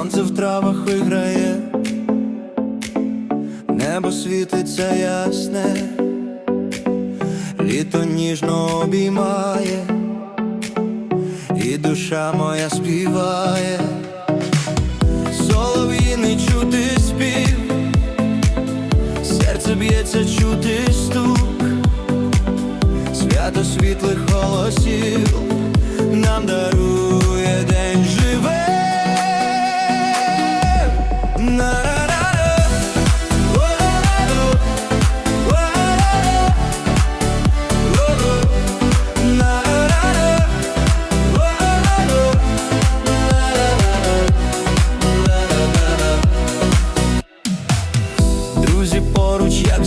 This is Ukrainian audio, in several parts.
сонце в травах виграє, небо світиться ясне, літо ніжно обіймає, і душа моя співає, солов'їний чути спів, серце б'ється чути стук, свято світлих голосів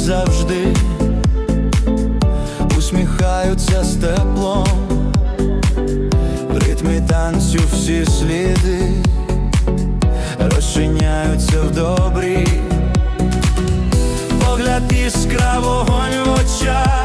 завжди, усміхаються з теплом, в ритмі танцю всі сліди. Розчиняються в добрі, погляд іскра вогонь в очах,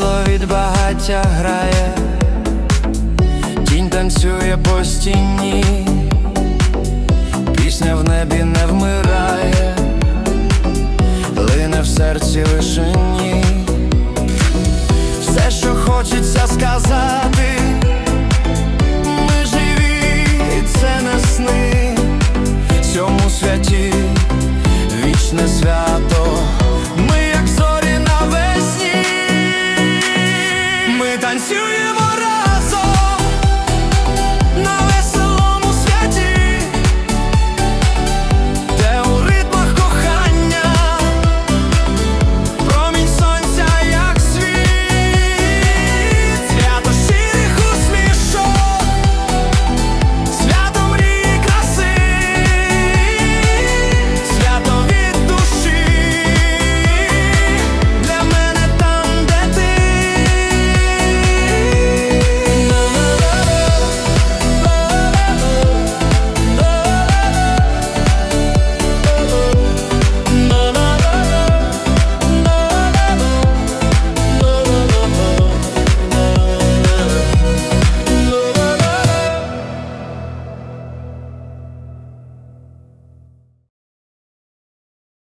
Світло від багаття грає, тінь танцює по стіні, пісня в небі не вмирає, лине в серці вишині. Все, що хочеться сказати, святі вічне свято.